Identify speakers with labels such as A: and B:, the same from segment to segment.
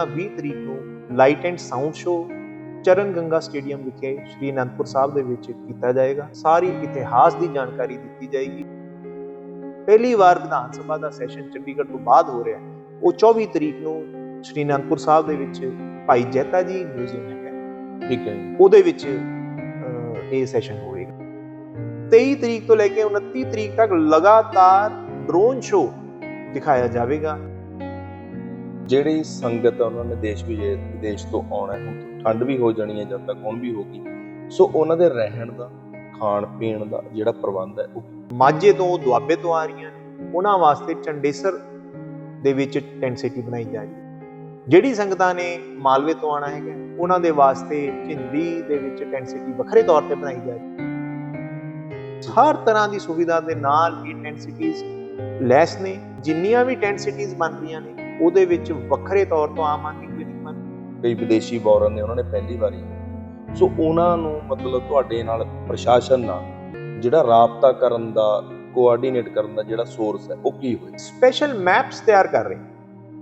A: ਪਹਿਲਾਂ 20 ਤਰੀਕ ਨੂੰ light and sound show Charan Ganga stadium ਵਿਖੇ ਸ਼੍ਰੀ ਅਨੰਦਪੁਰ ਸਾਹਿਬ ਦੇ ਵਿੱਚ ਕੀਤਾ ਜਾਏਗਾ। ਸਾਰੀ ਇਤਿਹਾਸ ਦੀ ਜਾਣਕਾਰੀ ਦਿੱਤੀ ਜਾਏਗੀ। ਪਹਿਲੀ ਵਾਰ ਵਿਧਾਨ ਸਭਾ ਦਾ ਸੈਸ਼ਨ ਚੰਡੀਗੜ੍ਹ ਤੋਂ ਬਾਅਦ ਹੋ ਰਿਹਾ ਹੈ। ਉਹ 24 ਤਰੀਕ ਨੂੰ ਸ਼੍ਰੀ ਅਨੰਦਪੁਰ ਸਾਹਿਬ ਦੇ ਵਿੱਚ ਭਾਈ ਜੈਤਾ ਜੀ ਮਿਊਜ਼ੀਅਮ ਹੈਗਾ
B: ਠੀਕ ਹੈ
A: ਉਹਦੇ ਵਿੱਚ ਇਹ ਸੈਸ਼ਨ ਹੋਵੇਗਾ 23 ਤਰੀਕ ਤੋਂ ਲੈ ਕੇ 29 ਤਰੀਕ ਤੱਕ ਲਗਾਤਾਰ ਡਰੋਨ ਸ਼ੋਅ ਦਿਖਾਇਆ ਜਾਵੇਗਾ।
B: ਜਿਹੜੀ ਸੰਗਤ ਆ, ਉਹਨਾਂ ਨੇ ਦੇਸ਼ ਵਿਜੇ ਵਿਦੇਸ਼ ਤੋਂ ਆਉਣਾ ਹੈ ਠੰਡ ਵੀ ਹੋ ਜਾਣੀ ਹੈ, ਜਦ ਤੱਕ ਹੁਣ ਵੀ ਹੋਗੀ ਸੋ ਉਹਨਾਂ ਦੇ ਰਹਿਣ ਦਾ, ਖਾਣ ਪੀਣ ਦਾ ਜਿਹੜਾ ਪ੍ਰਬੰਧ ਹੈ, ਉਹ
A: ਮਾਝੇ ਤੋਂ, ਦੁਆਬੇ ਤੋਂ ਆ ਰਹੀਆਂ ਨੇ, ਉਹਨਾਂ ਵਾਸਤੇ ਚੰਡੇਸਰ ਦੇ ਵਿੱਚ ਟੈਂਟ ਸਿਟੀ ਬਣਾਈ ਜਾ ਰਹੀ ਹੈ। ਜਿਹੜੀ ਸੰਗਤਾਂ ਨੇ ਮਾਲਵੇ ਤੋਂ ਆਣਾ ਹੈਗਾ, ਉਹਨਾਂ ਦੇ ਵਾਸਤੇ ਝਿੰਦੀ ਦੇ ਵਿੱਚ ਟੈਂਟ ਸਿਟੀ ਵੱਖਰੇ ਤੌਰ ਤੇ ਬਣਾਈ ਜਾ ਰਹੀ ਹੈ। ਹਰ ਤਰ੍ਹਾਂ ਦੀ ਸੁਵਿਧਾ ਦੇ ਨਾਲ ਇਹ ਟੈਂਟ ਸਿਟੀਜ਼ ਲੈਸ ਨੇ, ਜਿੰਨੀਆਂ ਵੀ ਟੈਂਟ ਸਿਟੀਜ਼ ਬਣ ਰਹੀਆਂ ਨੇ ਉਹਦੇ ਵਿੱਚ ਵੱਖਰੇ ਤੌਰ ਤੋਂ ਆਮ ਆਦਮੀ ਬਣ।
B: ਕਈ ਵਿਦੇਸ਼ੀ ਬੌਰਨ ਨੇ ਉਹਨਾਂ ਨੇ ਪਹਿਲੀ ਵਾਰੀ। ਸੋ ਉਹਨਾਂ ਨੂੰ ਮਤਲਬ ਤੁਹਾਡੇ ਨਾਲ ਪ੍ਰਸ਼ਾਸਨ ਨਾਲ ਜਿਹੜਾ ਰਾਬਤਾ ਕਰਨ ਦਾ ਕੋਆਰਡੀਨੇਟ ਕਰਨ ਦਾ ਜਿਹੜਾ ਸੋਰਸ ਹੈ ਉਹ ਕੀ ਹੋਇਆ?
A: ਸਪੈਸ਼ਲ ਮੈਪਸ ਤਿਆਰ ਕਰ ਰਹੇ।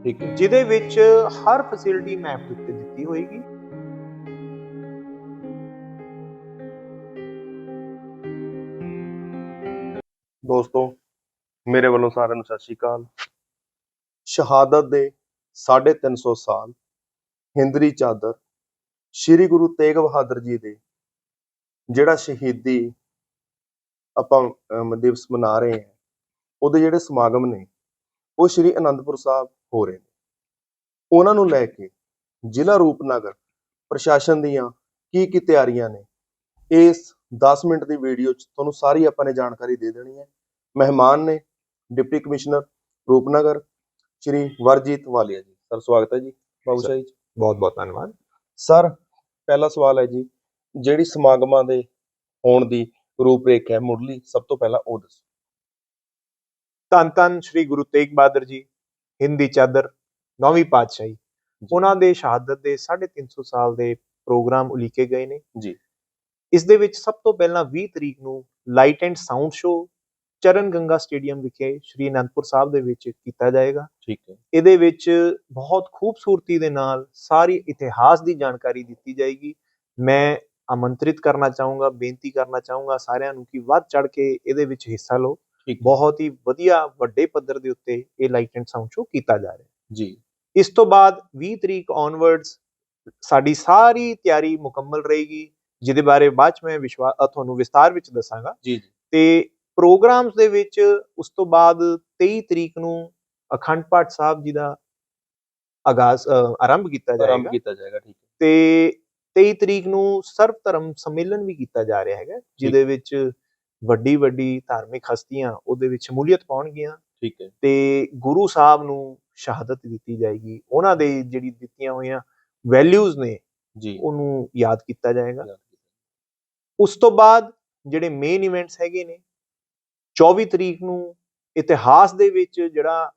B: ਠੀਕ ਹੈ।
A: ਜਿਹਦੇ ਵਿੱਚ ਹਰ ਫੈਸਿਲਿਟੀ ਮੈਪ ਉੱਤੇ ਦਿੱਤੀ ਹੋਏਗੀ।
B: ਦੋਸਤੋ ਮੇਰੇ ਵੱਲੋਂ ਸਾਰਿਆਂ ਨੂੰ ਸਤਿ ਸ਼੍ਰੀ ਅਕਾਲ। ਸ਼ਹਾਦਤ ਦੇ 350 ਸਾਲ ਹਿੰਦਰੀ ਚਾਦਰ ਸ੍ਰੀ ਗੁਰੂ ਤੇਗ ਬਹਾਦਰ ਜੀ ਦੇ ਜਿਹੜਾ ਸ਼ਹੀਦੀ ਆਪਾਂ ਦਿਵਸ ਮਨਾ ਰਹੇ ਹਾਂ, ਉਹਦੇ ਜਿਹੜੇ ਸਮਾਗਮ ਨੇ, ਉਹ ਸ੍ਰੀ ਅਨੰਦਪੁਰ ਸਾਹਿਬ ਹੋ ਰਹੇ ਨੇ। ਉਹਨਾਂ ਨੂੰ ਲੈ ਕੇ ਜ਼ਿਲ੍ਹਾ ਰੂਪਨਗਰ ਪ੍ਰਸ਼ਾਸਨ ਦੀਆਂ ਕੀ ਕੀ ਤਿਆਰੀਆਂ ਨੇ, ਇਸ 10 ਮਿੰਟ ਦੀ ਵੀਡੀਓ ਚ ਤੁਹਾਨੂੰ ਸਾਰੀ ਆਪਾਂ ਨੇ ਜਾਣਕਾਰੀ ਦੇ ਦੇਣੀ ਹੈ। ਮਹਿਮਾਨ ਨੇ, deputy commissioner Rupnagar Shri Varjeet Walia ji. Sir ਸਵਾਗਤ ਹੈ ਜੀ ਬਾਬੂ ਸ਼ਾਹੀ ਜੀ।
A: ਬਹੁਤ ਬਹੁਤ ਧੰਨਵਾਦ।
B: ਸਰ ਪਹਿਲਾ ਸਵਾਲ ਹੈ ਜੀ ਜਿਹੜੀ ਸਮਾਗਮਾਂ ਦੇ ਹੋਣ ਦੀ ਰੂਪਰੇਖਾ ਹੈ ਮੁੱਢਲੀ ਸਭ ਤੋਂ ਪਹਿਲਾਂ ਉਹ ਦੱਸੋ।
A: ਧੰਨ ਧੰਨ ਸ੍ਰੀ ਗੁਰੂ ਤੇਗ ਬਹਾਦਰ ਜੀ ਹਿੰਦੀ ਚਾਦਰ ਨੌਵੀਂ ਪਾਤਸ਼ਾਹੀ। ਉਹਨਾਂ ਦੇ ਸ਼ਹਾਦਤ ਦੇ 350 ਸਾਲ ਦੇ ਪ੍ਰੋਗਰਾਮ ਉਲੀਕੇ ਗਏ ਨੇ।
B: ਜੀ।
A: ਇਸ ਦੇ ਵਿੱਚ ਸਭ ਤੋਂ ਪਹਿਲਾਂ 20 ਤਰੀਕ ਨੂੰ light and sound show Charan Ganga stadium ਵਿਖੇ ਸ਼੍ਰੀ ਅਨੰਦਪੁਰ ਸਾਹਿਬ ਦੇ ਵਿੱਚ ਕੀਤਾ ਜਾਏਗਾ।
B: ਠੀਕ ਹੈ।
A: ਇਹਦੇ ਵਿੱਚ ਬਹੁਤ ਖੂਬਸੂਰਤੀ ਦੇ ਨਾਲ ਸਾਰੀ ਇਤਿਹਾਸ ਦੀ ਜਾਣਕਾਰੀ ਦਿੱਤੀ ਜਾਏਗੀ। ਮੈਂ ਆਮੰਤਰਿਤ ਕਰਨਾ ਚਾਹੂੰਗਾ ਬੇਨਤੀ ਕਰਨਾ ਚਾਹੂੰਗਾ ਸਾਰਿਆਂ ਨੂੰ ਕਿ ਵੱਧ ਚੜ ਕੇ ਇਹਦੇ ਵਿੱਚ ਹਿੱਸਾ ਲਓ। ਬਹੁਤ ਹੀ ਵਧੀਆ ਵੱਡੇ ਪੱਧਰ ਦੇ ਉੱਤੇ ਇਹ ਲਾਈਟ ਐਂਡ ਸਾਊਂਡ ਸ਼ੋਅ ਕੀਤਾ ਜਾ ਰਿਹਾ
B: ਜੀ।
A: ਇਸ ਤੋਂ ਬਾਅਦ 20 ਤਰੀਕ ਔਨਵਰਡਸ ਸਾਡੀ ਸਾਰੀ ਤਿਆਰੀ ਮੁਕੰਮਲ ਰਹੇਗੀ ਜਿਹਦੇ ਬਾਰੇ ਬਾਅਦ ਚ ਮੈਂ ਵਿਸ਼ਵਾਸ ਤੁਹਾਨੂੰ ਵਿਸਤਾਰ ਵਿੱਚ ਦੱਸਾਂਗਾ।
B: ਜੀ ਜੀ।
A: ਤੇ ਪ੍ਰੋਗਰਾਮਸ ਦੇ ਵਿੱਚ ਉਸ ਤੋਂ ਬਾਅਦ 23 ਤਰੀਕ ਨੂੰ ਅਖੰਡ ਪਾਠ ਸਾਹਿਬ ਜੀ ਦਾ ਆਗਾਜ਼ ਆਰੰਭ ਕੀਤਾ
B: ਆਰੰਭ
A: ਜਾਏਗਾ
B: ਕੀਤਾ ਜਾਏਗਾ ਠੀਕ ਹੈ।
A: ਤੇ 23 ਤਰੀਕ ਨੂੰ ਸਰਵ ਧਰਮ ਸੰਮੇਲਨ ਵੀ ਕੀਤਾ ਜਾ ਰਿਹਾ ਹੈਗਾ ਜਿਹਦੇ ਵਿੱਚ ਵੱਡੀ ਵੱਡੀ ਧਾਰਮਿਕ ਹਸਤੀਆਂ ਉਹਦੇ ਵਿੱਚ ਸ਼ਮੂਲੀਅਤ ਪਾਉਣਗੀਆਂ।
B: ਠੀਕ ਹੈ।
A: ਤੇ ਗੁਰੂ ਸਾਹਿਬ ਨੂੰ ਸ਼ਹਾਦਤ ਦਿੱਤੀ ਜਾਏਗੀ। ਉਹਨਾਂ ਦੇ ਜਿਹੜੀ ਦਿੱਤੀਆਂ ਹੋਈਆਂ ਵੈਲਿਊਜ਼ ਨੇ
B: ਜੀ।
A: ਉਹਨੂੰ ਯਾਦ ਕੀਤਾ ਜਾਏਗਾ। ਉਸ ਤੋਂ ਬਾਅਦ ਜਿਹੜੇ ਮੇਨ ਇਵੈਂਟਸ ਹੈਗੇ ਨੇ 24 ਤਰੀਕ ਨੂੰ ਇਤਿਹਾਸ ਦੇ ਵਿੱਚ ਜਿਹੜਾ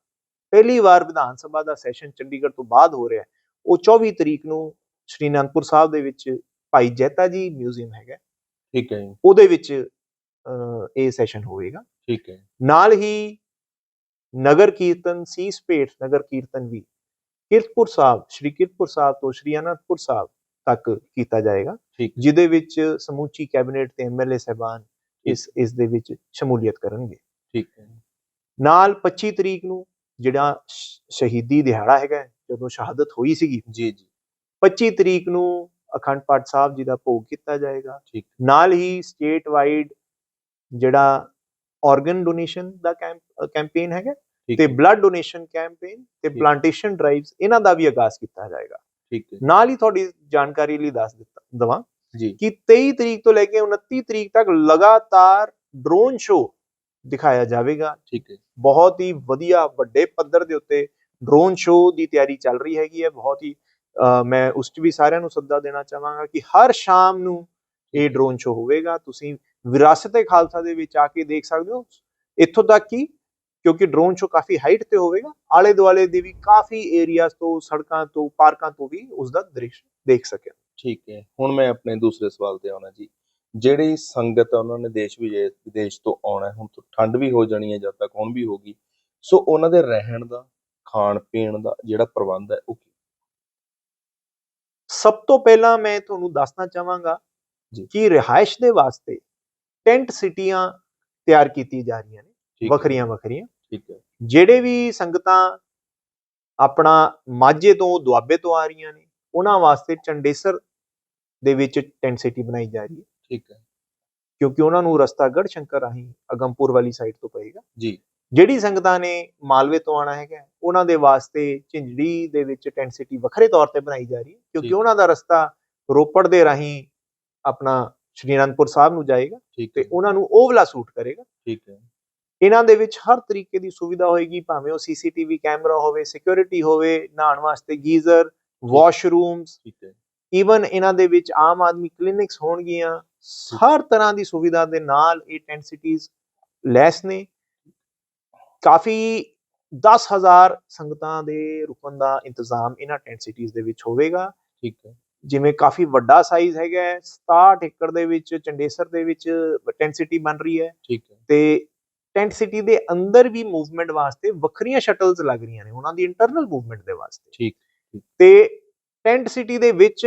A: ਪਹਿਲੀ ਵਾਰ ਵਿਧਾਨ ਸਭਾ ਦਾ ਸੈਸ਼ਨ ਚੰਡੀਗੜ੍ਹ ਤੋਂ ਬਾਅਦ ਹੋ ਰਿਹਾ ਉਹ 24 ਤਰੀਕ ਨੂੰ ਸ਼੍ਰੀ ਅਨੰਦਪੁਰ ਸਾਹਿਬ ਦੇ ਵਿੱਚ ਭਾਈ ਜੈਤਾ ਜੀ ਮਿਊਜ਼ੀਅਮ ਹੈਗਾ
B: ਠੀਕ ਹੈ
A: ਉਹਦੇ ਵਿੱਚ ਇਹ ਸੈਸ਼ਨ ਹੋਵੇਗਾ।
B: ਠੀਕ ਹੈ।
A: ਨਾਲ ਹੀ ਨਗਰ ਕੀਰਤਨ ਸੀਸ ਭੇਟ ਨਗਰ ਕੀਰਤਨ ਵੀ ਕੀਰਤਪੁਰ ਸਾਹਿਬ ਸ਼੍ਰੀ ਕੀਰਤਪੁਰ ਸਾਹਿਬ ਤੋਂ ਸ਼੍ਰੀ ਅਨੰਦਪੁਰ ਸਾਹਿਬ ਤੱਕ ਕੀਤਾ ਜਾਏਗਾ ਜਿਹਦੇ ਵਿੱਚ ਸਮੂਚੀ ਕੈਬਨਿਟ ਤੇ ਐਮਐਲਏ ਸਹਿਬਾਨ ਇਸ ਇਸ ਦੇ ਵਿੱਚ ਸ਼ਮੂਲੀਅਤ ਕਰਨਗੇ।
B: ਠੀਕ ਹੈ।
A: ਨਾਲ 25 ਤਰੀਕ ਨੂੰ ਜਿਹੜਾ ਸ਼ਹੀਦੀ ਦਿਹਾੜਾ ਹੈਗਾ ਜਦੋਂ ਸ਼ਹਾਦਤ ਹੋਈ ਸੀਗੀ।
B: ਜੀ ਜੀ।
A: 25 ਤਰੀਕ ਨੂੰ ਅਖੰਡ ਪਾਠ ਸਾਹਿਬ ਜੀ ਦਾ ਭੋਗ ਕੀਤਾ ਜਾਏਗਾ।
B: ਠੀਕ।
A: ਨਾਲ ਹੀ ਸਟੇਟ ਵਾਈਡ ਜਿਹੜਾ ਆਰਗਨ ਡੋਨੇਸ਼ਨ ਦਾ ਕੈਂਪ ਕੈਂਪੇਨ ਹੈਗਾ ਤੇ ਬਲੱਡ ਡੋਨੇਸ਼ਨ ਕੈਂਪੇਨ ਤੇ। ਪਲਾਂਟੇਸ਼ਨ ਡਰਾਈਵਸ ਇਹਨਾਂ ਦਾ ਵੀ ਆਗਾਜ਼ ਕੀਤਾ ਜਾਏਗਾ।
B: ਠੀਕ ਹੈ।
A: ਨਾਲ ਹੀ ਤੁਹਾਡੀ ਜਾਣਕਾਰੀ ਲਈ ਦੱਸ ਦਿੱਤਾ ਦਵਾਂ
B: ਜੀ।
A: ਕਿ 23 ਤਰੀਕ ਤੋਂ ਲੈ ਕੇ 29 ਤਰੀਕ ਤੱਕ ਲਗਾਤਾਰ ਡਰੋਨ ਸ਼ੋਅ ਦਿਖਾਇਆ ਜਾਵੇਗਾ
B: ਠੀਕ ਹੈ
A: ਬਹੁਤ ਹੀ ਵਧੀਆ ਵੱਡੇ ਪੱਧਰ ਦੇ ਉੱਤੇ ਡਰੋਨ ਸ਼ੋਅ ਦੀ ਤਿਆਰੀ ਚੱਲ ਰਹੀ ਹੈਗੀ ਹੈ ਬਹੁਤ ਹੀ ਮੈਂ ਉਸ 'ਚ ਵੀ ਸਾਰਿਆਂ ਨੂੰ ਸੱਦਾ ਦੇਣਾ ਚਾਹਾਂਗਾ ਕਿ ਹਰ ਸ਼ਾਮ ਨੂੰ ਇਹ ਡਰੋਨ ਸ਼ੋਅ ਹੋਵੇਗਾ ਤੁਸੀਂ ਵਿਰਾਸਤ-ਏ ਖਾਲਸਾ ਦੇ ਵਿੱਚ ਆ ਕੇ ਦੇਖ ਸਕਦੇ ਹੋ ਇੱਥੋਂ ਤੱਕ ਕਿ ਕਿਉਂਕਿ ਡਰੋਨ ਸ਼ੋਅ ਕਾਫੀ ਹਾਈਟ ਤੇ ਹੋਵੇਗਾ ਆਲੇ ਦੁਆਲੇ ਦੇ ਵੀ ਕਾਫੀ ਏਰੀਆਜ਼ ਤੋਂ ਸੜਕਾਂ ਤੋਂ ਪਾਰਕਾਂ ਤੋਂ ਵੀ ਉਸ ਦਾ ਦ੍ਰਿਸ਼ ਦੇਖ ਸਕਿਆ
B: ਠੀਕ ਹੈ। ਹੁਣ ਮੈਂ ਆਪਣੇ ਦੂਸਰੇ ਸਵਾਲ ਤੇ ਆਉਣਾ ਜੀ। ਜਿਹੜੀ ਸੰਗਤ ਆ ਉਹਨਾਂ ਨੇ ਦੇਸ਼ ਵਿਜੇ ਵਿਦੇਸ਼ ਤੋਂ ਆਉਣਾ ਹੁਣ ਤੋਂ ਠੰਡ ਵੀ ਹੋ ਜਾਣੀ ਹੈ ਜਦ ਤੱਕ ਹੁਣ ਵੀ ਹੋਗੀ ਸੋ ਉਹਨਾਂ ਦੇ ਰਹਿਣ ਦਾ ਖਾਣ ਪੀਣ ਦਾ ਜਿਹੜਾ ਪ੍ਰਬੰਧ ਹੈ ਉਹ ਕੀ?
A: ਸਭ ਤੋਂ ਪਹਿਲਾਂ ਮੈਂ ਤੁਹਾਨੂੰ ਦੱਸਣਾ ਚਾਹਾਂਗਾ
B: ਜੀ।
A: ਕਿ ਰਿਹਾਇਸ਼ ਦੇ ਵਾਸਤੇ ਟੈਂਟ ਸਿਟੀਆਂ ਤਿਆਰ ਕੀਤੀ ਜਾ ਰਹੀਆਂ ਨੇ ਵੱਖਰੀਆਂ ਵੱਖਰੀਆਂ।
B: ਠੀਕ ਹੈ।
A: ਜਿਹੜੇ ਵੀ ਸੰਗਤਾਂ ਆਪਣਾ ਮਾਝੇ ਤੋਂ ਦੁਆਬੇ ਤੋਂ ਆ ਰਹੀਆਂ ਨੇ ਉਹਨਾਂ ਵਾਸਤੇ ਚੰਡੇਸਰ ਦੇ ਵਿੱਚ ਟੈਂਟ ਸਿਟੀ ਬਣਾਈ ਜਾ ਰਹੀ ਹੈ।
B: ਠੀਕ ਹੈ।
A: ਕਿਉਂਕਿ ਉਹਨਾਂ ਨੂੰ ਰਸਤਾ ਗੜ ਸ਼ੰਕਰ ਰਾਹੀਂ ਅਗੰਪੁਰ ਵਾਲੀ ਸਾਈਡ ਤੋਂ ਪਏਗਾ।
B: ਜੀ।
A: ਜਿਹੜੀ ਸੰਗਤਾਂ ਨੇ ਮਾਲਵੇ ਤੋਂ ਆਣਾ ਹੈਗਾ ਉਹਨਾਂ ਦੇ ਵਾਸਤੇ ਝਿੰਜੜੀ ਦੇ ਵਿੱਚ ਟੈਂਟ ਸਿਟੀ ਵੱਖਰੇ ਤੌਰ ਤੇ ਬਣਾਈ ਜਾ ਰਹੀ ਹੈ। ਕਿਉਂਕਿ। ਉਹਨਾਂ ਦਾ ਰਸਤਾ ਰੋਪੜ ਦੇ ਰਾਹੀਂ ਆਪਣਾ ਸ਼੍ਰੀ ਅਨੰਦਪੁਰ ਸਾਹਿਬ ਨੂੰ ਜਾਏਗਾ ਤੇ ਉਹਨਾਂ ਨੂੰ ਉਹ ਵਾਲਾ ਸੂਟ ਕਰੇਗਾ।
B: ਠੀਕ ਹੈ।
A: ਇਹਨਾਂ ਦੇ ਵਿੱਚ ਹਰ ਤਰੀਕੇ ਦੀ ਸੁਵਿਧਾ ਹੋਏਗੀ ਭਾਵੇਂ ਉਹ ਸੀਸੀਟੀਵੀ ਕੈਮਰਾ ਹੋਵੇ ਸਿਕਿਉਰਿਟੀ ਹੋਵੇ ਨਹਾਉਣ ਵਾਸਤੇ ਗੀਜ਼ਰ ਵਾਸ਼ਰੂਮਸ
B: ਠੀਕ ਹੈ।
A: ਈਵਨ ਇਹਨਾਂ ਦੇ ਵਿੱਚ ਆਮ ਆਦਮੀ ਕਲੀਨਿਕਸ ਹੋਣਗੀਆਂ ਹਰ ਤਰ੍ਹਾਂ ਦੀ ਸੁਵਿਧਾ ਦੇ ਨਾਲ ਇਹ ਟੈਂਟ ਸਿਟੀਜ਼ ਲੈਸ ਨੇ। ਕਾਫੀ 10000 ਸੰਗਤਾਂ ਦੇ ਰੁਕਣ ਦਾ ਇੰਤਜ਼ਾਮ ਇਹਨਾਂ ਟੈਂਟ ਸਿਟੀਜ਼ ਦੇ ਵਿੱਚ ਹੋਵੇਗਾ।
B: ਠੀਕ ਹੈ।
A: ਜਿਵੇਂ ਕਾਫੀ ਵੱਡਾ ਸਾਈਜ਼ ਹੈਗਾ ਹੈ, 67 ਏਕੜ ਦੇ ਵਿੱਚ ਚੰਡੇਸਰ ਦੇ ਵਿੱਚ ਟੈਂਟ ਸਿਟੀ ਬਣ ਰਹੀ ਹੈ।
B: ਠੀਕ ਹੈ।
A: ਤੇ ਟੈਂਟ ਸਿਟੀ ਦੇ ਅੰਦਰ ਵੀ ਮੂਵਮੈਂਟ ਵਾਸਤੇ ਵੱਖਰੀਆਂ ਸ਼ਟਲਸ ਲੱਗ ਰਹੀਆਂ ਨੇ ਉਹਨਾਂ ਦੀ ਇੰਟਰਨਲ ਮੂਵਮੈਂਟ ਦੇ ਵਾਸਤੇ।
B: ਠੀਕ।
A: ਤੇ ਟੈਂਟ ਸਿਟੀ ਦੇ ਵਿੱਚ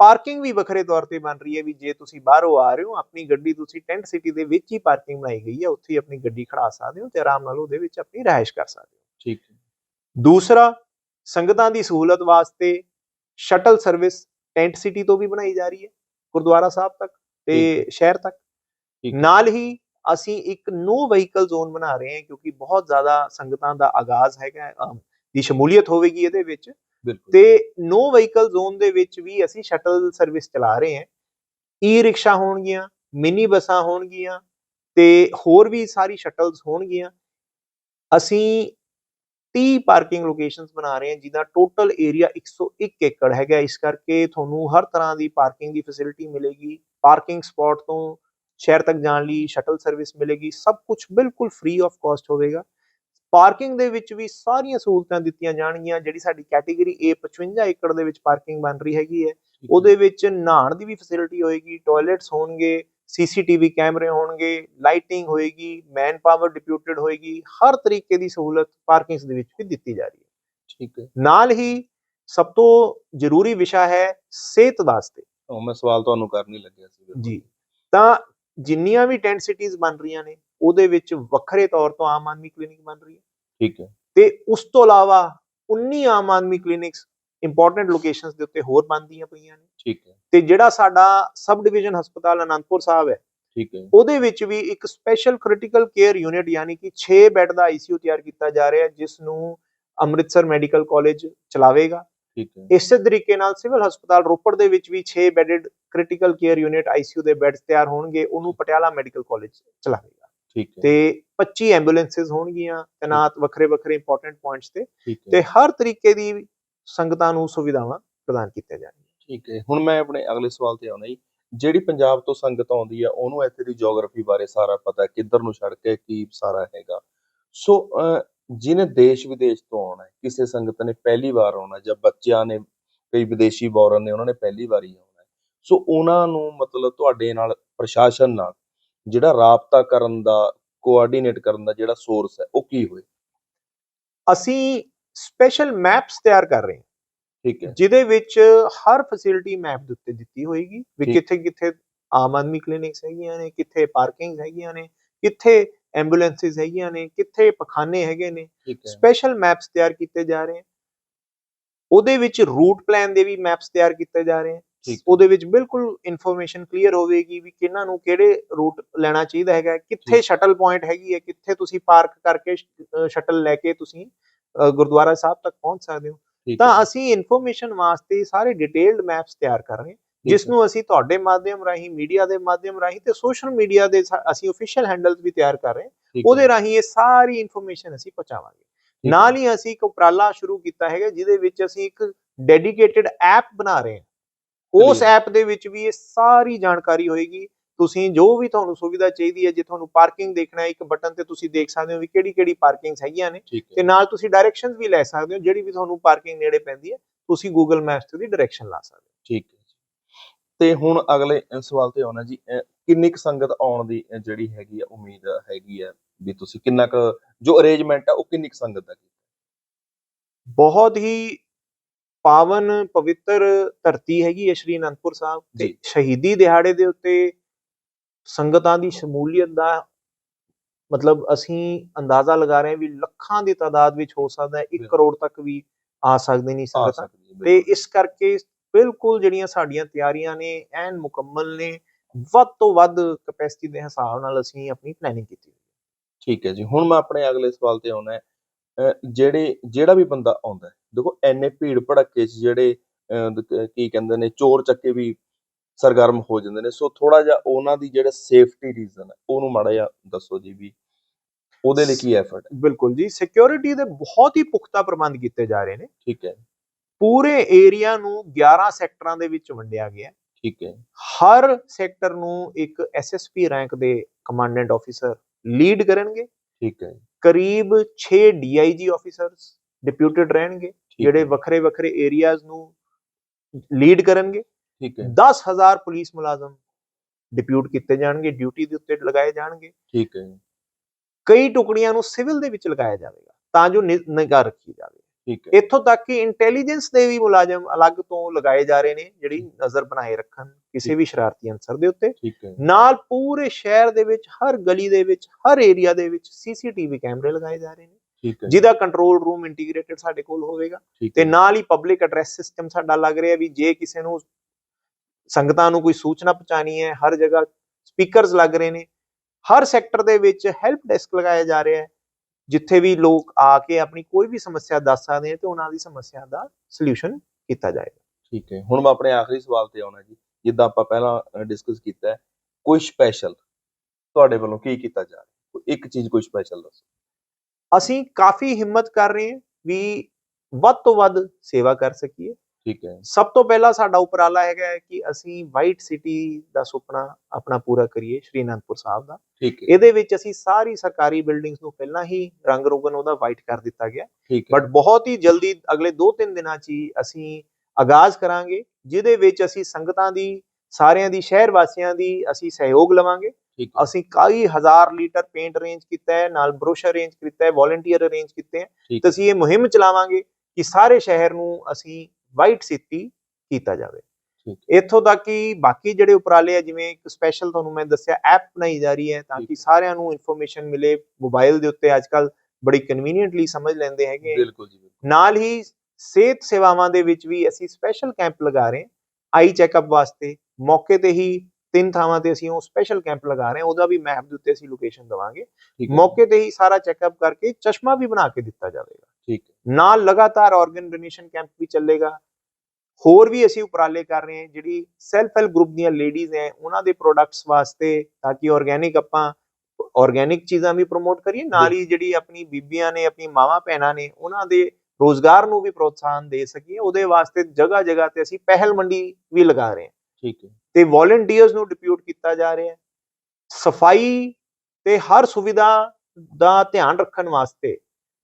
A: ਪਾਰਕਿੰਗ ਵੀ ਵੱਖਰੇ ਤੌਰ ਤੇ ਬਣ ਰਹੀ ਹੈ ਵੀ ਜੇ ਤੁਸੀਂ ਬਾਹਰੋਂ ਆ ਰਹੇ ਹੋ ਆਪਣੀ ਗੱਡੀ ਤੁਸੀਂ ਟੈਂਟ ਸਿਟੀ ਦੇ ਵਿੱਚ ਹੀ ਪਾਰਕਿੰਗ ਬਣਾਈ ਗਈ ਹੈ ਉੱਥੇ ਹੀ ਆਪਣੀ ਗੱਡੀ ਖੜਾ ਸਕਦੇ ਹੋ ਤੇ ਆਰਾਮ ਨਾਲ ਉਹਦੇ ਵਿੱਚ ਆਪਣੀ ਰਿਹਾਇਸ਼ ਕਰ ਸਕਦੇ ਹੋ।
B: ਠੀਕ ਹੈ।
A: ਦੂਸਰਾ ਸੰਗਤਾਂ ਦੀ ਸਹੂਲਤ ਵਾਸਤੇ ਸ਼ਟਲ ਸਰਵਿਸ ਟੈਂਟ ਸਿਟੀ ਤੋਂ ਵੀ ਬਣਾਈ ਜਾ ਰਹੀ ਹੈ ਗੁਰਦੁਆਰਾ ਸਾਹਿਬ ਤੱਕ ਤੇ ਸ਼ਹਿਰ ਤੱਕ। ਨਾਲ ਹੀ ਅਸੀਂ ਇੱਕ ਨੋ ਵਹੀਕਲ ਜ਼ੋਨ ਬਣਾ ਰਹੇ ਹਾਂ ਕਿਉਂਕਿ ਬਹੁਤ ਜ਼ਿਆਦਾ ਸੰਗਤਾਂ ਦਾ ਆਗਾਜ਼ ਹੈਗਾ ਦੀ ਸ਼ਮੂਲੀਅਤ ਹੋਵੇਗੀ ਇਹਦੇ ਵਿੱਚ। ਤੇ ਨੋ ਵਹੀਕਲ ਜ਼ੋਨ ਦੇ ਵਿੱਚ ਵੀ ਅਸੀਂ ਸ਼ਟਲ ਸਰਵਿਸ ਚਲਾ ਰਹੇ ਹਾਂ। ਈ ਰਿਕਸ਼ਾ ਹੋਣਗੀਆਂ, ਮਿਨੀ ਬੱਸਾਂ ਹੋਣਗੀਆਂ ਤੇ ਹੋਰ ਵੀ ਸਾਰੀ ਸ਼ਟਲਸ ਹੋਣਗੀਆਂ। ਅਸੀਂ 30 ਪਾਰਕਿੰਗ ਲੋਕੇਸ਼ਨਸ ਬਣਾ ਰਹੇ ਹਾਂ, ਜਿਹਦਾ ਟੋਟਲ ਏਰੀਆ 101 ਏਕੜ ਹੈਗਾ। ਇਸ ਕਰਕੇ ਤੁਹਾਨੂੰ ਹਰ ਤਰ੍ਹਾਂ ਦੀ ਪਾਰਕਿੰਗ ਦੀ ਫੈਸਿਲਿਟੀ ਮਿਲੇਗੀ। ਪਾਰਕਿੰਗ ਸਪੌਟ ਤੋਂ ਸ਼ਹਿਰ ਤੱਕ ਜਾਣ ਲਈ ਸ਼ਟਲ ਸਰਵਿਸ ਮਿਲੇਗੀ। ਸਭ ਕੁਝ ਬਿਲਕੁਲ ਫ੍ਰੀ ਆਫ ਕਾਸਟ ਹੋਵੇਗਾ। ਪਾਰਕਿੰਗ ਦੇ ਵਿੱਚ ਵੀ ਸਾਰੀਆਂ ਸਹੂਲਤਾਂ ਦਿੱਤੀਆਂ ਜਾਣਗੀਆਂ ਜਿਹੜੀ ਸਾਡੀ ਕੈਟਾਗਰੀ A 55 ਏਕੜ ਦੇ ਵਿੱਚ ਪਾਰਕਿੰਗ ਬਣ ਰਹੀ ਹੈਗੀ ਹੈ। ਉਹਦੇ ਵਿੱਚ ਨਹਾਣ ਦੀ ਵੀ ਫੈਸਿਲਿਟੀ ਹੋਏਗੀ ਟਾਇਲਟਸ ਹੋਣਗੇ ਸੀਸੀਟੀਵੀ ਕੈਮਰੇ ਹੋਣਗੇ ਲਾਈਟਿੰਗ ਹੋਏਗੀ ਮੈਨ ਪਾਵਰ ਡਿਪਿਊਟਡ ਹੋਏਗੀ ਹਰ ਤਰੀਕੇ ਦੀ ਸਹੂਲਤ ਪਾਰਕਿੰਗਸ ਦੇ ਵਿੱਚ ਵੀ ਦਿੱਤੀ ਜਾ ਰਹੀ ਹੈ।
B: ਠੀਕ ਹੈ।
A: ਨਾਲ ਹੀ ਸਭ ਤੋਂ ਜ਼ਰੂਰੀ ਵਿਸ਼ਾ ਹੈ ਸਿਹਤ ਵਾਸਤੇ।
B: ਉਹ ਮੈਂ ਸਵਾਲ ਤੁਹਾਨੂੰ ਕਰਨ ਹੀ ਲੱਗਿਆ ਸੀ।
A: ਜੀ। ਤਾਂ ਜਿੰਨੀਆਂ ਵੀ ਟੈਂਟ ਸਿਟੀਜ਼ ਬਣ ਰਹੀਆਂ ਨੇ ਉਹਦੇ ਵਿੱਚ ਵੱਖਰੇ ਤੌਰ ਤੋਂ ਆਮ ਆਦਮੀ ਕਲੀਨਿਕ ਬਣ ਰਹੀ ਹੈ।
B: ਠੀਕ ਹੈ।
A: ਤੇ ਉਸ ਤੋਂ ਇਲਾਵਾ 19 Aam Aadmi clinics important locations ਦੇ ਉੱਤੇ ਹੋਰ ਬਣਦੀਆਂ ਪਈਆਂ ਨੇ।
B: ਠੀਕ ਹੈ।
A: ਤੇ ਜਿਹੜਾ ਸਾਡਾ ਸਬ ਡਿਵੀਜ਼ਨ ਹਸਪਤਾਲ ਅਨੰਦਪੁਰ ਸਾਹਿਬ ਹੈ
B: ਠੀਕ ਹੈ।
A: ਉਹਦੇ ਵਿੱਚ ਵੀ ਇੱਕ ਸਪੈਸ਼ਲ ਕ੍ਰਿਟੀਕਲ ਕੇਅਰ ਯੂਨਿਟ ਯਾਨੀ ਕਿ 6 ਬੈੱਡ ਦਾ ਆਈਸੀਯੂ ਤਿਆਰ ਕੀਤਾ ਜਾ ਰਿਹਾ ਹੈ ਜਿਸ ਨੂੰ ਅੰਮ੍ਰਿਤਸਰ ਮੈਡੀਕਲ ਕਾਲਜ ਚਲਾਵੇਗਾ।
B: ਠੀਕ ਹੈ।
A: ਇਸੇ ਤਰੀਕੇ ਨਾਲ ਸਿਵਲ ਹਸਪਤਾਲ ਰੋਪੜ ਦੇ ਵਿੱਚ ਵੀ 6 bedded critical care unit ICU ਦੇ ਬੈੱਡਸ ਤਿਆਰ ਹੋਣਗੇ ਉਹਨੂੰ ਪਟਿਆਲਾ ਮੈਡੀਕਲ ਕਾਲਜ ਚਲਾਵੇਗਾ।
B: ਠੀਕ ਹੈ।
A: ਤੇ 25 ਐਂਬੂਲੈਂਸਸ ਹੋਣਗੀਆਂ ਤੈਨਾਤ ਵੱਖਰੇ ਵੱਖਰੇ ਇੰਪੋਰਟੈਂਟ ਪੁਆਇੰਟਸ ਤੇ। ਤੇ ਹਰ ਤਰੀਕੇ ਦੀ ਸੰਗਤਾਂ ਨੂੰ ਸੁਵਿਧਾਵਾਂ ਪ੍ਰਦਾਨ ਕੀਤੀਆਂ ਜਾਣਗੀਆਂ।
B: ਠੀਕ ਹੈ। ਹੁਣ ਮੈਂ ਆਪਣੇ ਅਗਲੇ ਸਵਾਲ ਤੇ ਆਉਣਾ ਜੀ। ਜਿਹੜੀ ਪੰਜਾਬ ਤੋਂ ਸੰਗਤ ਆਉਂਦੀ ਆ ਉਹਨੂੰ ਇੱਥੇ ਦੀ ਜੀਓਗ੍ਰਾਫੀ ਬਾਰੇ ਸਾਰਾ ਪਤਾ ਕਿੱਧਰ ਨੂੰ ਸੜਕ ਹੈ ਕੀ ਸਾਰਾ ਹੈਗਾ। ਸੋ ਜਿਹਨੇ ਦੇਸ਼ ਵਿਦੇਸ਼ ਤੋਂ ਆਉਣਾ ਹੈ ਕਿਸੇ ਸੰਗਤ ਨੇ ਪਹਿਲੀ ਵਾਰ ਆਉਣਾ ਜਾਂ ਬੱਚਿਆਂ ਨੇ ਕਈ ਵਿਦੇਸ਼ੀ ਬੌਰਨ ਨੇ ਉਹਨਾਂ ਨੇ ਪਹਿਲੀ ਵਾਰੀ ਆਉਣਾ ਸੋ ਉਹਨਾਂ ਨੂੰ ਮਤਲਬ ਤੁਹਾਡੇ ਨਾਲ ਪ੍ਰਸ਼ਾਸਨ ਨਾਲ ਜਿਹੜਾ ਰਾਬਤਾ ਕਰਨ ਦਾ ਕੋਆਰਡੀਨੇਟ ਕਰਨ ਦਾ ਜਿਹੜਾ ਸੋਰਸ ਹੈ ਉਹ ਕੀ ਹੋਏ?
A: ਅਸੀਂ ਸਪੈਸ਼ਲ ਮੈਪਸ ਤਿਆਰ ਕਰ ਰਹੇ ਹਾਂ।
B: ਠੀਕ ਹੈ।
A: ਜਿਹਦੇ ਵਿੱਚ ਹਰ ਫੈਸਿਲਿਟੀ ਮੈਪ ਦੇ ਉੱਤੇ ਦਿੱਤੀ ਹੋਏਗੀ ਵੀ। ਕਿੱਥੇ ਕਿੱਥੇ ਆਮ ਆਦਮੀ ਕਲੀਨਿਕਸ ਹੈਗੀਆਂ ਨੇ ਕਿੱਥੇ ਪਾਰਕਿੰਗ ਹੈਗੀਆਂ ਨੇ ਕਿੱਥੇ ਐਂਬੂਲੈਂਸਿਸ ਹੈਗੀਆਂ ਨੇ ਕਿੱਥੇ ਪਖਾਨੇ ਹੈਗੇ ਨੇ। ਸਪੈਸ਼ਲ ਮੈਪਸ ਤਿਆਰ ਕੀਤੇ ਜਾ ਰਹੇ ਹਨ। ਉਹਦੇ ਵਿੱਚ ਰੂਟ ਪਲਾਨ ਦੇ ਵੀ ਮੈਪਸ ਤਿਆਰ ਕੀਤੇ ਜਾ ਰਹੇ ਹਨ। ਉਹਦੇ ਵਿੱਚ ਬਿਲਕੁਲ ਇਨਫੋਰਮੇਸ਼ਨ ਕਲੀਅਰ ਹੋਵੇਗੀ ਵੀ ਕਿਹਨਾਂ ਨੂੰ ਕਿਹੜੇ ਰੂਟ ਲੈਣਾ ਚਾਹੀਦਾ ਹੈਗਾ ਕਿੱਥੇ। ਸ਼ਟਲ ਪੁਆਇੰਟ ਹੈਗੀ ਹੈ ਕਿੱਥੇ ਤੁਸੀਂ ਪਾਰਕ ਕਰਕੇ ਸ਼ਟਲ ਲੈ ਕੇ ਤੁਸੀਂ ਗੁਰਦੁਆਰਾ ਸਾਹਿਬ ਤੱਕ ਪਹੁੰਚ ਸਕਦੇ ਹੋ। ਤਾਂ ਅਸੀਂ ਇਨਫੋਰਮੇਸ਼ਨ ਵਾਸਤੇ ਸਾਰੇ ਡਿਟੇਲਡ ਮੈਪਸ ਤਿਆਰ ਕਰ ਰਹੇ ਹਾਂ ਜਿਸ ਨੂੰ ਅਸੀਂ ਤੁਹਾਡੇ ਮਾਧਿਅਮ ਰਾਹੀਂ ਮੀਡੀਆ ਦੇ ਮਾਧਿਅਮ ਰਾਹੀਂ ਤੇ ਸੋਸ਼ਲ ਮੀਡੀਆ ਦੇ ਅਸੀਂ ਅਫੀਸ਼ੀਅਲ ਹੈਂਡਲਸ ਵੀ ਤਿਆਰ ਕਰ ਰਹੇ ਹਾਂ। ਉਹਦੇ ਰਾਹੀਂ ਇਹ ਸਾਰੀ ਇਨਫੋਰਮੇਸ਼ਨ ਅਸੀਂ ਪਹੁੰਚਾਵਾਂਗੇ। ਨਾਲ
B: ਹੀ
A: ਅਸੀਂ ਇੱਕ ਉਪਰਾਲਾ ਸ਼ੁਰੂ ਕੀਤਾ ਹੈਗਾ ਜਿਹਦੇ ਵਿੱਚ ਅਸੀਂ ਇੱਕ ਡੈਡੀਕੇਟਿਡ ਐਪ ਬਣਾ ਰਹੇ ਹਾਂ। ਉਸ. ਐਪ ਦੇ ਵਿੱਚ ਵੀ ਇਹ ਸਾਰੀ ਜਾਣਕਾਰੀ ਹੋਏਗੀ ਤੁਸੀਂ ਜੋ ਵੀ ਤੁਹਾਨੂੰ ਸੁਵਿਧਾ ਚਾਹੀਦੀ ਹੈ ਜੇ ਤੁਹਾਨੂੰ ਪਾਰਕਿੰਗ ਦੇਖਣਾ ਹੈ ਇੱਕ ਬਟਨ ਤੇ ਤੁਸੀਂ ਦੇਖ ਸਕਦੇ ਹੋ ਵੀ ਕਿਹੜੀ ਕਿਹੜੀ ਪਾਰਕਿੰਗਸ ਹੈਗੀਆਂ ਨੇ ਤੇ ਨਾਲ ਤੁਸੀਂ ਡਾਇਰੈਕਸ਼ਨਸ ਵੀ ਲੈ ਸਕਦੇ ਹੋ ਜਿਹੜੀ ਵੀ ਤੁਹਾਨੂੰ ਪਾਰਕਿੰਗ ਨੇੜੇ ਪੈਂਦੀ ਹੈ ਤੁਸੀਂ ਗੂਗਲ ਮੈਪਸ ਤੇ ਦੀ ਡਾਇਰੈਕਸ਼ਨ ਲਾ ਸਕਦੇ ਹੋ
B: ਠੀਕ ਹੈ। ਤੇ ਹੁਣ ਅਗਲੇ ਸਵਾਲ ਤੇ ਆਉਣਾ ਜੀ ਕਿੰਨੀ ਕੁ ਸੰਗਤ ਆਉਣ ਦੀ ਜਿਹੜੀ ਹੈਗੀ ਆ ਉਮੀਦ ਹੈਗੀ ਆ ਵੀ ਤੁਸੀਂ ਕਿੰਨਾ ਕੁ ਜੋ ਅਰੇਂਜਮੈਂਟ ਆ ਉਹ ਕਿੰਨੀ ਕੁ ਸੰਗਤ ਦਾ ਕੀਤਾ
A: ਬਹੁਤ ਹੀ ਪਾਵਨ ਪਵਿੱਤਰ ਧਰਤੀ ਹੈਗੀ ਹੈ ਸ਼੍ਰੀ ਅਨੰਦਪੁਰ ਸਾਹਿਬ ਤੇ। ਸ਼ਹੀਦੀ ਦਿਹਾੜੇ ਦੇ ਉੱਤੇ ਸੰਗਤਾਂ ਦੀ ਸ਼ਮੂਲੀਅਤ ਦਾ ਮਤਲਬ ਅਸੀਂ ਅੰਦਾਜ਼ਾ ਲਗਾ ਰਹੇ ਹਾਂ ਵੀ ਲੱਖਾਂ ਦੀ ਤਾਦਾਦ ਵਿੱਚ ਹੋ ਸਕਦਾ ਹੈ 1
B: ਬਿਲਕੁਲ।
A: ਕਰੋੜ ਤੱਕ ਵੀ ਆ ਸਕਦੇ ਨਹੀਂ ਸੰਗਤਾਂ ਤੇ। ਇਸ ਕਰਕੇ ਬਿਲਕੁਲ ਜਿਹੜੀਆਂ ਸਾਡੀਆਂ ਤਿਆਰੀਆਂ ਨੇ ਐਨ ਮੁਕੰਮਲ ਨੇ ਵੱਧ ਤੋਂ ਵੱਧ ਕਪੈਸਿਟੀ ਦੇ ਹਿਸਾਬ ਨਾਲ ਅਸੀਂ ਆਪਣੀ ਪਲੈਨਿੰਗ ਕੀਤੀ ਹੋਈ ਹੈ।
B: ਠੀਕ ਹੈ ਜੀ ਹੁਣ ਮੈਂ ਆਪਣੇ ਅਗਲੇ ਸਵਾਲ ਤੇ ਆਉਣਾ ਹੈ ਜਿਹੜੇ ਜਿਹੜਾ ਵੀ ਬੰਦਾ ਆਉਂਦਾ ਹੈ ਦੇਖੋ ਐਨੇ ਭੀੜ ਭੜੱਕੇ 'ਚ ਜਿਹੜੇ ਅਹ ਕੀ ਕਹਿੰਦੇ ਨੇ ਚੋਰ ਚੱਕੇ ਵੀ ਸਰਗਰਮ ਹੋ ਜਾਂਦੇ ਨੇ ਸੋ ਥੋੜਾ ਜਿਹਾ ਉਹਨਾਂ ਦੀ ਜਿਹੜਾ ਸੇਫਟੀ ਰੀਜ਼ਨ ਹੈ ਉਹਨੂੰ ਮਾੜਾ ਜਿਹਾ ਦੱਸੋ ਜੀ ਵੀ ਉਹਦੇ ਲਈ ਕੀ ਐਫਰਟ ਹੈ?
A: ਬਿਲਕੁਲ ਜੀ ਸਿਕਿਉਰਿਟੀ ਦੇ ਬਹੁਤ ਹੀ ਪੁਖਤਾ ਪ੍ਰਬੰਧ ਕੀਤੇ ਜਾ ਰਹੇ ਨੇ।
B: ਠੀਕ ਹੈ।
A: ਪੂਰੇ ਏਰੀਆ ਨੂੰ 11 ਸੈਕਟਰਾਂ ਦੇ ਵਿੱਚ ਵੰਡਿਆ ਗਿਆ ਹੈ।
B: ਠੀਕ ਹੈ।
A: ਹਰ ਸੈਕਟਰ ਨੂੰ ਇੱਕ ਐਸਐਸਪੀ ਰੈਂਕ ਦੇ ਕਮਾਂਡੈਂਟ ਆਫੀਸਰ ਲੀਡ ਕਰਨਗੇ।
B: ਠੀਕ ਹੈ।
A: ਕਰੀਬ 6 ਡੀਆਈਜੀ ਆਫੀਸਰਸ ਡਿਪਿਊਟਡ ਰਹਿਣਗੇ ਜਿਹੜੇ ਵੱਖਰੇ ਵੱਖਰੇ ਏਰੀਆਜ਼ ਨੂੰ ਲੀਡ ਕਰਨਗੇ।
B: ਠੀਕ ਹੈ।
A: 10000 ਪੁਲਿਸ ਮੁਲਾਜ਼ਮ ਡਿਪਿਊਟ ਕੀਤੇ ਜਾਣਗੇ ਡਿਊਟੀ ਦੇ ਉੱਤੇ ਲਗਾਏ ਜਾਣਗੇ।
B: ਠੀਕ ਹੈ।
A: ਕਈ ਟੁਕੜੀਆਂ ਨੂੰ ਸਿਵਲ ਦੇ ਵਿੱਚ ਲਗਾਇਆ ਜਾਵੇਗਾ ਤਾਂ ਜੋ ਨਿਗਾਹ ਰੱਖੀ ਜਾਵੇ।
B: ਠੀਕ ਹੈ।
A: ਇੱਥੋਂ ਤੱਕ ਕਿ ਇੰਟੈਲੀਜੈਂਸ ਦੇ ਵੀ ਮੁਲਾਜ਼ਮ ਅਲੱਗ ਤੋਂ ਲਗਾਏ ਜਾ ਰਹੇ ਨੇ ਜਿਹੜੀ ਨਜ਼ਰ ਬਣਾਏ ਰੱਖਣ ਕਿਸੇ ਵੀ ਸ਼ਰਾਰਤੀ ਅਨਸਰ ਦੇ ਉੱਤੇ। ਨਾਲ ਪੂਰੇ ਸ਼ਹਿਰ ਦੇ ਵਿੱਚ ਹਰ ਗਲੀ ਦੇ ਵਿੱਚ ਹਰ ਏਰੀਆ ਦੇ ਵਿੱਚ ਸੀਸੀਟੀਵੀ ਕੈਮਰੇ ਲਗਾਏ ਜਾ ਰਹੇ ਨੇ। ਜਿਹਦਾ ਕੰਟਰੋਲ ਰੂਮ ਇੰਟੀਗ੍ਰੇਟਡ ਸਾਡੇ ਕੋਲ ਹੋਵੇਗਾ। ਤੇ ਨਾਲ ਹੀ ਪਬਲਿਕ ਐਡਰੈਸ ਸਿਸਟਮ ਸਾਡਾ ਲੱਗ ਰਿਹਾ ਵੀ ਜੇ ਕਿਸੇ ਨੂੰ ਸੰਗਤਾਂ ਨੂੰ ਕੋਈ ਸੂਚਨਾ ਪਹੁੰਚਾਣੀ ਹੈ ਹਰ ਜਗ੍ਹਾ ਸਪੀਕਰਸ ਲੱਗ ਰਹੇ ਨੇ। ਹਰ ਸੈਕਟਰ ਦੇ ਵਿੱਚ ਹੈਲਪ ਡੈਸਕ ਲਗਾਇਆ ਜਾ ਰਿਹਾ ਹੈ। ਜਿੱਥੇ ਵੀ ਲੋਕ ਆ ਕੇ ਆਪਣੀ ਕੋਈ ਵੀ ਸਮੱਸਿਆ ਦੱਸ ਸਕਦੇ ਨੇ ਤੇ ਉਹਨਾਂ ਦੀ ਸਮੱਸਿਆ ਦਾ ਸੋਲੂਸ਼ਨ ਕੀਤਾ ਜਾਏਗਾ।
B: ਠੀਕ ਹੈ ਹੁਣ ਮੈਂ ਆਪਣੇ ਆਖਰੀ ਸਵਾਲ ਤੇ ਆਉਣਾ ਜੀ ਜਿੱਦਾਂ ਆਪਾਂ ਪਹਿਲਾਂ ਡਿਸਕਸ ਕੀਤਾ ਹੈ ਕੋਈ ਸਪੈਸ਼ਲ ਤੁਹਾਡੇ ਵੱਲੋਂ ਕੀ ਕੀਤਾ ਜਾ ਰਿਹਾ? ਕੋਈ ਇੱਕ ਚੀਜ਼ ਕੋਈ ਸਪੈਸ਼ਲ ਦੱਸੋ।
A: ਅਸੀਂ ਕਾਫੀ ਹਿੰਮਤ ਕਰ ਰਹੇ ਹਾਂ ਵੀ ਵੱਧ ਤੋਂ ਵੱਧ ਸੇਵਾ ਕਰ ਸਕੀਏ।
B: ਠੀਕ ਹੈ।
A: ਸਭ ਤੋਂ ਪਹਿਲਾਂ ਸਾਡਾ ਉਪਰਾਲਾ ਹੈਗਾ ਹੈ ਕਿ ਅਸੀਂ ਵਾਈਟ ਸਿਟੀ ਦਾ ਸੁਪਨਾ ਆਪਣਾ ਪੂਰਾ ਕਰੀਏ ਸ਼੍ਰੀ ਅਨੰਦਪੁਰ ਸਾਹਿਬ ਦਾ।
B: ਠੀਕ ਹੈ।
A: ਇਹਦੇ ਵਿੱਚ ਅਸੀਂ ਸਾਰੀ ਸਰਕਾਰੀ ਬਿਲਡਿੰਗਸ ਨੂੰ ਪਹਿਲਾਂ ਹੀ ਰੰਗ ਰੋਗਨ ਉਹਦਾ ਵਾਈਟ ਕਰ ਦਿੱਤਾ ਗਿਆ।
B: ਠੀਕ ਹੈ।
A: ਬਟ ਬਹੁਤ ਹੀ ਜਲਦੀ ਅਗਲੇ 2-3 ਦਿਨਾਂ 'ਚ ਹੀ ਅਸੀਂ ਆਗਾਜ਼ ਕਰਾਂਗੇ ਜਿਹਦੇ ਵਿੱਚ ਅਸੀਂ ਸੰਗਤਾਂ ਦੀ ਸਾਰਿਆਂ ਦੀ ਸ਼ਹਿਰ ਵਾਸੀਆਂ ਦੀ ਅਸੀਂ ਸਹਿਯੋਗ ਲਵਾਂਗੇ। ਅਸੀਂ ਕਈ ਹਜ਼ਾਰ ਲੀਟਰ ਪੇਂਟ ਅਰੇਂਜ ਕੀਤਾ ਹੈ ਨਾਲ ਬਰੋਸ਼ਰ ਅਰੇਂਜ ਕੀਤਾ ਹੈ ਵੋਲੰਟੀਅਰ ਅਰੇਂਜ ਕੀਤੇ ਹੈ। ਤੇ ਅਸੀਂ ਇਹ ਮੁਹਿੰਮ ਚਲਾਵਾਂਗੇ ਕਿ ਸਾਰੇ ਸ਼ਹਿਰ ਨੂੰ ਅਸੀਂ ਵਾਈਟ ਸਿਟੀ ਕੀਤਾ ਜਾਵੇ।
B: ਠੀਕ
A: ਇੱਥੋਂ ਤੱਕ ਕਿ ਬਾਕੀ ਜਿਹੜੇ ਉਪਰਾਲੇ ਆ ਜਿਵੇਂ ਇੱਕ ਸਪੈਸ਼ਲ ਤੁਹਾਨੂੰ ਮੈਂ ਦੱਸਿਆ ਐਪ ਬਣਾਈ ਜਾ ਰਹੀ ਹੈ ਤਾਂ ਕਿ। ਸਾਰਿਆਂ ਨੂੰ ਇਨਫੋਰਮੇਸ਼ਨ ਮਿਲੇ ਮੋਬਾਈਲ ਦੇ ਉੱਤੇ। ਅੱਜਕੱਲ ਬੜੀ ਕਨਵੀਨੀਅੰਟਲੀ ਸਮਝ ਲੈਂਦੇ ਹੈਗੇ
B: ਬਿਲਕੁਲ ਜੀ ਬਿਲਕੁਲ।
A: ਨਾਲ ਹੀ ਸਿਹਤ ਸੇਵਾਵਾਂ ਦੇ ਵਿੱਚ ਵੀ ਅਸੀਂ ਸਪੈਸ਼ਲ ਕੈਂਪ ਲਗਾ ਰਹੇ ਹਾਂ ਆਈ ਚੈੱਕਅਪ ਵਾਸਤੇ। ਮੌਕੇ ਤੇ ਹੀ ਤਿੰਨ ਥਾਵਾਂ ਤੇ ਅਸੀਂ ਉਹ ਸਪੈਸ਼ਲ ਕੈਂਪ ਲਗਾ ਰਹੇ ਹਾਂ। ਉਹਦਾ ਵੀ ਮੈਪ ਦੇ ਉੱਤੇ ਅਸੀਂ ਲੋਕੇਸ਼ਨ ਦਵਾਂਗੇ। ਮੌਕੇ ਤੇ ਹੀ ਸਾਰਾ ਚੈੱਕਅਪ ਕਰਕੇ ਚਸ਼ਮਾ ਵੀ ਬਣਾ ਕੇ ਦਿੱਤਾ ਜਾਵੇਗਾ।
B: ਠੀਕ
A: ਨਾਲ ਲਗਾਤਾਰ ਆਰਗਨ ਡੋਨੇਸ਼ਨ ਕੈਂਪ ਵੀ ਚੱਲੇਗਾ। ਹੋਰ ਵੀ ਅਸੀਂ ਉਪਰਾਲੇ ਕਰ ਰਹੇ ਹਾਂ ਜਿਹੜੀ ਸੈਲਫ ਹੈਲਪ ਗਰੁੱਪ ਦੀਆਂ ਲੇਡੀਜ਼ ਹੈ ਉਹਨਾਂ ਦੇ ਪ੍ਰੋਡਕਟਸ ਵਾਸਤੇ ਤਾਂ ਕਿ ਆਰਗੈਨਿਕ ਆਪਾਂ ਆਰਗੈਨਿਕ ਚੀਜ਼ਾਂ ਵੀ ਪ੍ਰਮੋਟ ਕਰੀਏ। ਨਾਲ ਹੀ ਜਿਹੜੀ ਆਪਣੀ ਬੀਬੀਆਂ ਨੇ ਆਪਣੀ ਮਾਵਾਂ ਭੈਣਾਂ ਨੇ ਉਹਨਾਂ ਦੇ ਰੋਜ਼ਗਾਰ ਨੂੰ ਵੀ ਪ੍ਰੋਤਸਾਹਨ ਦੇ ਸਕੀਏ। ਉਹਦੇ ਵਾਸਤੇ ਜਗ੍ਹਾ ਜਗ੍ਹਾ ਤੇ ਅਸੀਂ ਪਹਿਲ ਮੰਡੀ ਵੀ ਲਗਾ ਰਹੇ ਹਾਂ।
B: ਠੀਕ ਹੈ।
A: ਤੇ ਵੋਲੰਟੀਅਰਸ ਨੂੰ ਡਿਪਿਊਟ ਕੀਤਾ ਜਾ ਰਿਹਾ ਹੈ। ਸਫ਼ਾਈ ਤੇ ਹਰ ਸੁਵਿਧਾ ਦਾ ਧਿਆਨ ਰੱਖਣ ਵਾਸਤੇ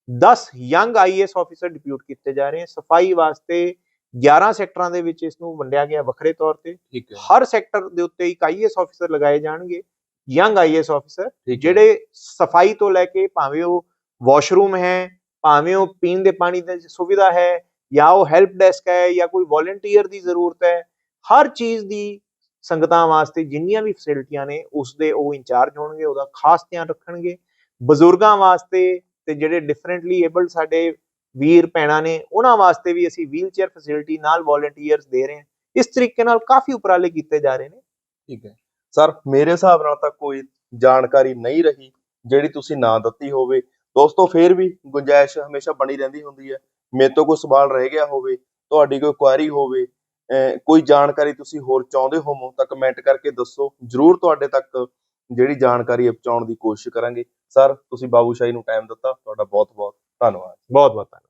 A: 10 ਯੰਗ ਆਈਐਸ ਆਫੀਸਰ ਡਿਪਿਊਟ ਕੀਤੇ ਜਾ ਰਹੇ ਹਨ ਸਫ਼ਾਈ ਵਾਸਤੇ 11 ਸੈਕਟਰਾਂ ਦੇ ਵਿੱਚ ਇਸ ਨੂੰ ਵੰਡਿਆ ਗਿਆ ਵੱਖਰੇ ਤੌਰ ਤੇ।
B: ਠੀਕ ਹੈ।
A: ਹਰ ਸੈਕਟਰ ਦੇ ਉੱਤੇ ਇੱਕ ਆਈਐਸ ਆਫੀਸਰ ਲਗਾਏ ਜਾਣਗੇ ਯੰਗ ਆਈਐਸ ਆਫੀਸਰ। ਜਿਹੜੇ ਸਫ਼ਾਈ ਤੋਂ ਲੈ ਕੇ ਭਾਵੇਂ ਉਹ ਵਾਸ਼ਰੂਮ ਹੈ ਭਾਵੇਂ ਉਹ ਪੀਣ ਦੇ ਪਾਣੀ ਦੀ ਸੁਵਿਧਾ ਹੈ ਜਾਂ ਉਹ ਹੈਲਪ ਡੈਸਕ ਹੈ ਜਾਂ ਕੋਈ ਵੋਲੰਟੀਅਰ ਦੀ ਜ਼ਰੂਰਤ ਹੈ ਹਰ ਚੀਜ਼ ਦੀ ਸੰਗਤਾਂ ਵਾਸਤੇ ਜਿੰਨੀਆਂ ਵੀ ਫੈਸਿਲਿਟੀਆਂ ਨੇ ਉਸ ਦੇ ਉਹ ਇੰਚਾਰਜ ਹੋਣਗੇ ਉਹਦਾ ਖਾਸ ਧਿਆਨ ਰੱਖਣਗੇ। ਬਜ਼ੁਰਗਾਂ ਵਾਸਤੇ ਤੇ ਜਿਹੜੇ ਡਿਫਰੈਂਟਲੀ ਏਬਲਡ ਸਾਡੇ ਵੀਰ ਭੈਣਾਂ ਨੇ, ਉਹਨਾਂ ਵਾਸਤੇ ਵੀ ਅਸੀਂ ਵੀਲ ਚੇਅਰ ਫੈਸਿਲਿਟੀ ਨਾਲ ਵੋਲੰਟੀਅਰਸ ਦੇ ਰਹੇ ਹਾਂ। ਇਸ ਤਰੀਕੇ ਨਾਲ ਕਾਫੀ ਉਪਰਾਲੇ ਕੀਤੇ ਜਾ ਰਹੇ ਨੇ।
B: ਠੀਕ ਹੈ। ਸਰ, ਮੇਰੇ ਹਿਸਾਬ ਨਾਲ ਤਾਂ ਕੋਈ ਜਾਣਕਾਰੀ ਨਹੀਂ ਰਹੀ ਜਿਹੜੀ ਤੁਸੀਂ ਨਾ ਦਿੱਤੀ ਹੋਵੇ। ਦੋਸਤੋ, ਫੇਰ ਵੀ ਗੁੰਜਾਇਸ਼ ਹਮੇਸ਼ਾ ਬਣੀ ਰਹਿੰਦੀ ਹੁੰਦੀ ਹੈ। ਮੇਰੇ ਤੋਂ ਕੋਈ ਸਵਾਲ ਰਹਿ ਗਿਆ ਹੋਵੇ, ਤੁਹਾਡੀ ਕੋਈ ਕੁਐਰੀ ਹੋਵੇ ਕੋਈ ਜਾਣਕਾਰੀ ਤੁਸੀਂ ਹੋਰ ਚਾਹੁੰਦੇ ਹੋਵੋ ਤਾਂ ਕਮੈਂਟ ਕਰਕੇ ਦੱਸੋ। ਜਰੂਰ ਤੁਹਾਡੇ ਤੱਕ ਜਿਹੜੀ ਜਾਣਕਾਰੀ ਹੈ ਪਹੁੰਚਾਉਣ ਦੀ ਕੋਸ਼ਿਸ਼ ਕਰਾਂਗੇ। ਸਰ ਤੁਸੀਂ ਬਾਬੂ ਸ਼ਾਹੀ ਨੂੰ ਟਾਈਮ ਦਿੱਤਾ ਤੁਹਾਡਾ ਬਹੁਤ ਬਹੁਤ ਧੰਨਵਾਦ।
A: ਬਹੁਤ ਬਹੁਤ ਧੰਨਵਾਦ।